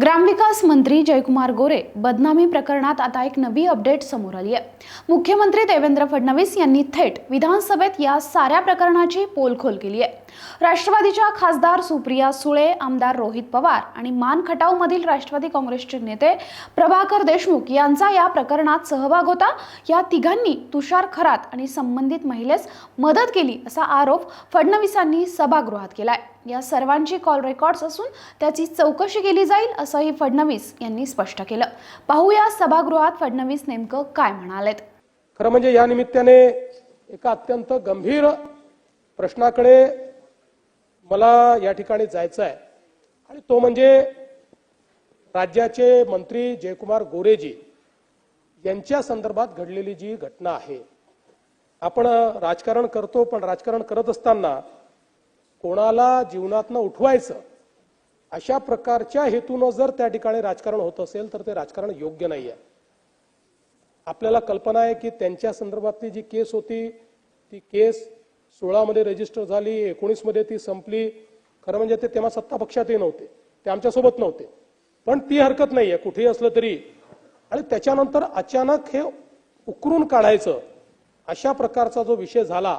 ग्रामविकास मंत्री जयकुमार गोरे बदनामी प्रकरणात आता एक नवी अपडेट समोर आली आहे. मुख्यमंत्री देवेंद्र फडणवीस यांनी थेट विधानसभेत या साऱ्या प्रकरणाची पोलखोल केली आहे. राष्ट्रवादीच्या खासदार सुप्रिया सुळे आमदार रोहित पवार आणि मान खटावमधील राष्ट्रवादी काँग्रेसचे नेते प्रभाकर देशमुख यांचा या प्रकरणात सहभाग होता. या तिघांनी तुषार खरात आणि संबंधित महिलेस मदत केली असा आरोप फडणवीसांनी सभागृहात केलाय. या सर्वांची कॉल रेकॉर्ड्स असून त्याची चौकशी केली जाईल असंही फडणवीस यांनी स्पष्ट केलं. पाहूया सभागृहात फडणवीस नेमकं काय म्हणालेत. खरं म्हणजे या निमित्ताने एका अत्यंत गंभीर प्रश्नाकडे मला या ठिकाणी जायचं आहे आणि तो म्हणजे राज्याचे मंत्री जयकुमार गोरेजी यांच्या संदर्भात घडलेली जी घटना आहे. आपण राजकारण करतो पण राजकारण करत असताना कोणाला जीवनातनं उठवायचं अशा प्रकारच्या हेतूनं जर त्या ठिकाणी राजकारण होत असेल तर ते राजकारण योग्य नाही आहे आपल्याला कल्पना आहे की त्यांच्या संदर्भातली जी केस होती ती केस सोळामध्ये रजिस्टर झाली एकोणीसमध्ये ती संपली. खरं म्हणजे ते तेव्हा सत्ता पक्षातही नव्हते. ते आमच्यासोबत नव्हते. पण ती हरकत नाही आहे कुठेही असलं तरी. आणि त्याच्यानंतर अचानक हे उकरून काढायचं अशा प्रकारचा जो विषय झाला.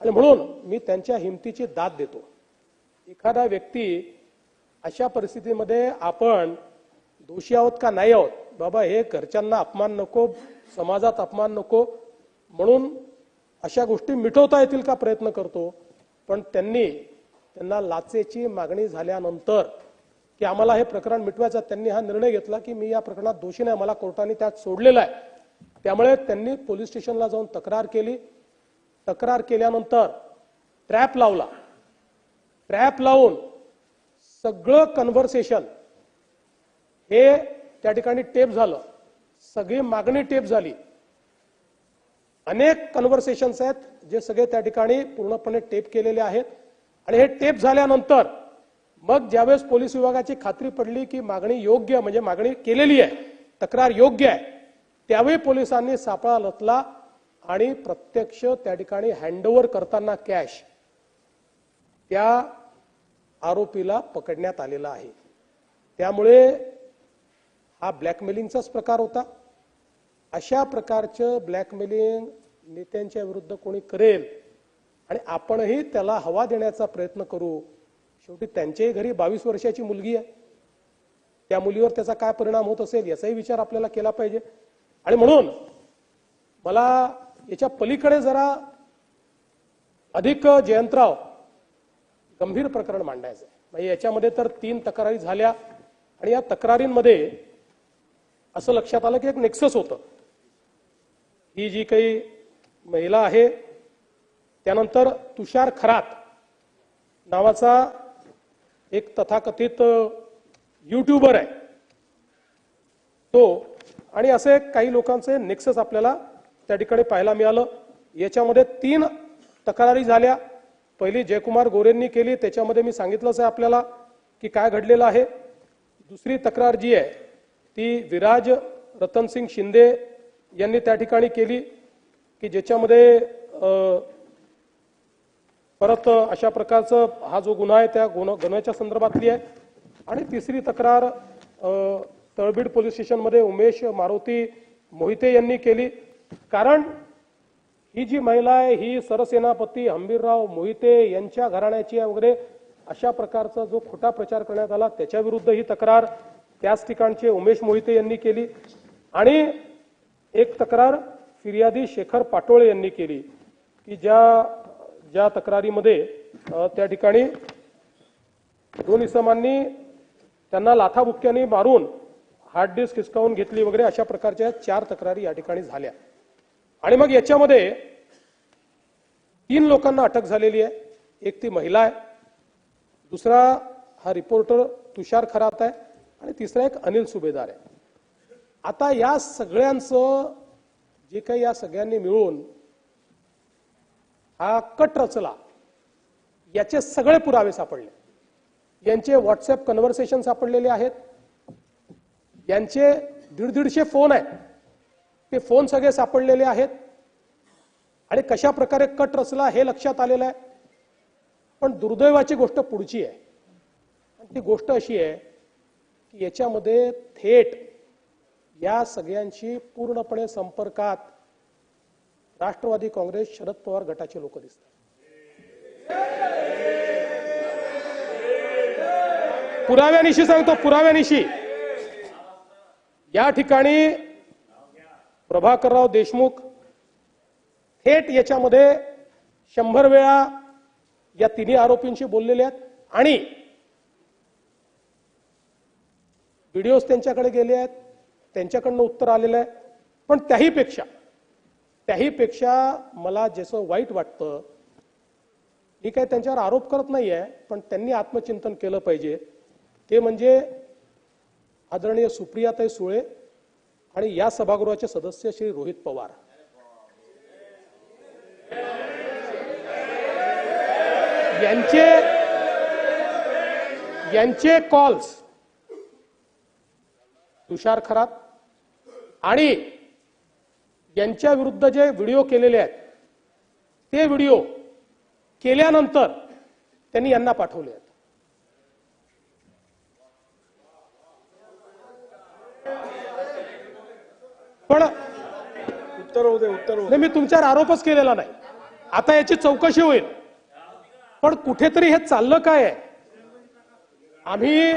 आणि म्हणून मी त्यांच्या हिमतीची दाद देतो. एखादा व्यक्ती अशा परिस्थितीमध्ये आपण दोषी आहोत का नाही आहोत? बाबा हे घरच्यांना अपमान नको समाजात अपमान नको. म्हणून अशा गोष्टी मिटवता येतील का प्रयत्न करतो. पण त्यांनी त्यांना लाचेची मागणी झाल्यानंतर की आम्हाला हे प्रकरण मिटवायचं त्यांनी हा निर्णय घेतला की मी या प्रकरणात दोषी नाही मला कोर्टाने त्यात सोडलेला आहे. त्यामुळे त्यांनी पोलीस स्टेशनला जाऊन तक्रार केली. तक्रार केल्यानंतर ट्रॅप लावला. ट्रॅप लावून सगळं कन्व्हर्सेशन हे त्या ठिकाणी टेप झालं. सगळी मागणी टेप झाली. अनेक कन्व्हर्सेशन्स आहेत जे सगळे त्या ठिकाणी पूर्णपणे टेप केलेले आहेत. आणि हे टेप झाल्यानंतर मग ज्यावेळेस पोलीस विभागाची खात्री पडली की मागणी योग्य म्हणजे मागणी केलेली आहे तक्रार योग्य आहे त्यावेळी पोलिसांनी सापळा लतला आणि प्रत्यक्ष त्या ठिकाणी हँडओव्हर करताना कॅश त्या आरोपीला पकडण्यात आलेला आहे. त्यामुळे हा ब्लॅकमेलिंगचाच प्रकार होता. अशा प्रकारचं ब्लॅकमेलिंग नेत्यांच्या विरुद्ध कोणी करेल आणि आपणही त्याला हवा देण्याचा प्रयत्न करू शेवटी त्यांच्याही घरी बावीस वर्षाची मुलगी आहे. त्या मुलीवर त्याचा काय परिणाम होत असेल याचाही विचार आपल्याला केला पाहिजे. आणि म्हणून मला याच्या पलीकडे जरा अधिक जयंतराव गंभीर प्रकरण मांडायचं आहे म्हणजे याच्यामध्ये तर तीन तक्रारी झाल्या आणि या तक्रारींमध्ये असं लक्षात आलं की एक नेक्सस होतं. ही जी काही महिला आहे त्यानंतर तुषार खरात नावाचा एक तथाकथित युट्यूबर आहे. तो आणि असे काही लोकांचे नेक्सस आपल्याला त्या ठिकाणी पाहायला मिळालं. याच्यामध्ये तीन तक्रारी झाल्या. पहिली जयकुमार गोरेंनी केली त्याच्यामध्ये मी सांगितलंच आहे आपल्याला की काय घडलेलं आहे. दुसरी तक्रार जी आहे ती विराज रतनसिंग शिंदे यांनी त्या ठिकाणी केली की ज्याच्यामध्ये परत अशा प्रकारचं हा जो गुन्हा आहे त्या गुन्हा गुन्ह्याच्या संदर्भातली आहे. आणि तिसरी तक्रार तळबीड पोलीस स्टेशनमध्ये उमेश मारुती मोहिते यांनी केली. कारण ही जी महिला आहे ही सरसेनापती हंबीरराव मोहिते यांच्या घराण्याची आहे वगैरे अशा प्रकारचा जो खोटा प्रचार करण्यात आला त्याच्या विरुद्ध ही तक्रार त्याच ठिकाणचे उमेश मोहिते यांनी केली. आणि एक तक्रार फिर्यादी शेखर पाटोळे यांनी केली की ज्या ज्या तक्रारीमध्ये त्या ठिकाणी दोन इसमांनी त्यांना लाथाबुक्क्यांनी मारून हार्ड डिस्क हिसकावून घेतली वगैरे अशा प्रकारच्या चार तक्रारी या ठिकाणी झाल्या. आणि मग याच्यामध्ये तीन लोकांना अटक झालेली आहे. एक ती महिला आहे. दुसरा हा रिपोर्टर तुषार खरात आहे. आणि तिसरा एक अनिल सुभेदार आहे. आता या सगळ्यांचं जे काही या सगळ्यांनी मिळून हा कट रचला याचे सगळे पुरावे सापडले. यांचे व्हॉट्सअप कन्व्हर्सेशन सापडलेले आहेत. यांचे दीड दीडशे फोन आहेत. ते फोन सगळे सापडलेले आहेत. आणि कशा प्रकारे कट रचला हे लक्षात आलेलं आहे. पण दुर्दैवाची गोष्ट पुढची आहे. आणि ती गोष्ट अशी आहे की याच्यामध्ये थेट या सगळ्यांशी पूर्णपणे संपर्कात राष्ट्रवादी काँग्रेस शरद पवार गटाचे लोक दिसतात. पुराव्यानिशी सांगतो पुराव्यानिशी. या ठिकाणी प्रभाकरराव देशमुख थेट याच्यामध्ये शंभर वेळा या तिन्ही आरोपींशी बोललेले आहेत आणि व्हिडिओज त्यांच्याकडे गेले आहेत त्यांच्याकडनं उत्तर आलेलं आहे. पण त्याहीपेक्षा त्याहीपेक्षा मला जसं वाईट वाटतं मी काय त्यांच्यावर आरोप करत नाही आहे पण त्यांनी आत्मचिंतन केलं पाहिजे. ते म्हणजे आदरणीय सुप्रियाताई सुळे आणि या सभागृहाचे सदस्य श्री रोहित पवार. यांचे यांचे कॉल्स तुषार खरात आणि यांच्या विरुद्ध जे व्हिडिओ केलेले आहेत ते व्हिडिओ केल्यानंतर त्यांनी यांना पाठवले आहेत. पण उत्तर होऊ दे उत्तर होऊ दे. नाही मी तुमच्यावर आरोपच केलेला नाही. आता याची चौकशी होईल. पण कुठेतरी हे चाललं काय आहे? आम्ही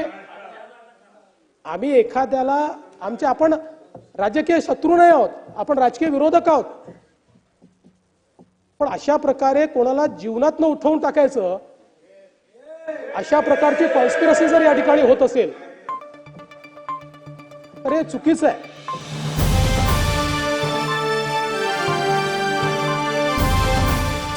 आम्ही एखाद्याला आमचे आपण राजकीय शत्रू नाही आहोत आपण राजकीय विरोधक आहोत. पण अशा प्रकारे कोणाला जीवनात न उठवून टाकायचं अशा प्रकारची कॉन्स्पिरसी जर या ठिकाणी होत असेल तर हे चुकीचं आहे.